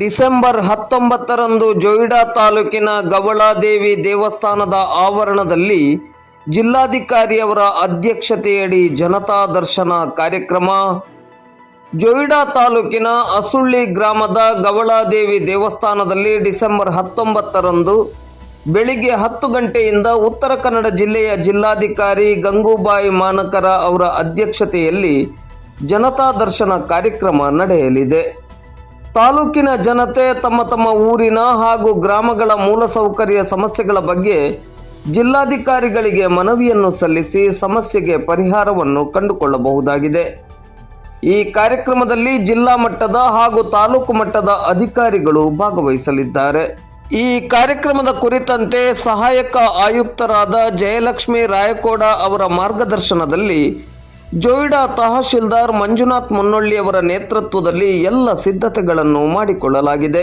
December ಹತ್ತೊಂಬತ್ತರಂದು ಜೋಯಿಡಾ ತಾಲೂಕಿನ ಗವಳಾದೇವಿ ದೇವಸ್ಥಾನದ ಆವರಣದಲ್ಲಿ ಜಿಲ್ಲಾಧಿಕಾರಿಯವರ ಅಧ್ಯಕ್ಷತೆಯಡಿ ಜನತಾ ದರ್ಶನ ಕಾರ್ಯಕ್ರಮ. ಜೋಯಿಡಾ ತಾಲೂಕಿನ ಅಸುಳ್ಳಿ ಗ್ರಾಮದ ಗವಳಾದೇವಿ ದೇವಸ್ಥಾನದಲ್ಲಿ ಡಿಸೆಂಬರ್ ಹತ್ತೊಂಬತ್ತರಂದು ಬೆಳಿಗ್ಗೆ ಹತ್ತು ಗಂಟೆಯಿಂದ ಉತ್ತರ ಕನ್ನಡ ಜಿಲ್ಲೆಯ ಜಿಲ್ಲಾಧಿಕಾರಿ ಗಂಗೂಬಾಯಿ ಮಾನಕರ ಅವರ ಅಧ್ಯಕ್ಷತೆಯಲ್ಲಿ ಜನತಾ ದರ್ಶನ ಕಾರ್ಯಕ್ರಮ ನಡೆಯಲಿದೆ. ತಾಲೂಕಿನ ಜನತೆ ತಮ್ಮ ತಮ್ಮ ಊರಿನ ಹಾಗೂ ಗ್ರಾಮಗಳ ಮೂಲಸೌಕರ್ಯ ಸಮಸ್ಯೆಗಳ ಬಗ್ಗೆ ಜಿಲ್ಲಾಧಿಕಾರಿಗಳಿಗೆ ಮನವಿಯನ್ನು ಸಲ್ಲಿಸಿ ಸಮಸ್ಯೆಗೆ ಪರಿಹಾರವನ್ನು ಕಂಡುಕೊಳ್ಳಬಹುದಾಗಿದೆ. ಈ ಕಾರ್ಯಕ್ರಮದಲ್ಲಿ ಜಿಲ್ಲಾ ಮಟ್ಟದ ಹಾಗೂ ತಾಲೂಕು ಮಟ್ಟದ ಅಧಿಕಾರಿಗಳು ಭಾಗವಹಿಸಲಿದ್ದಾರೆ. ಈ ಕಾರ್ಯಕ್ರಮದ ಕುರಿತಂತೆ ಸಹಾಯಕ ಆಯುಕ್ತರಾದ ಜಯಲಕ್ಷ್ಮಿ ರಾಯಕೋಡ ಅವರ ಮಾರ್ಗದರ್ಶನದಲ್ಲಿ ಜೋಯಿಡಾ ತಹಶೀಲ್ದಾರ್ ಮಂಜುನಾಥ್ ಮುನ್ನೊಳ್ಳಿಯವರ ನೇತೃತ್ವದಲ್ಲಿ ಎಲ್ಲ ಸಿದ್ಧತೆಗಳನ್ನು ಮಾಡಿಕೊಳ್ಳಲಾಗಿದೆ.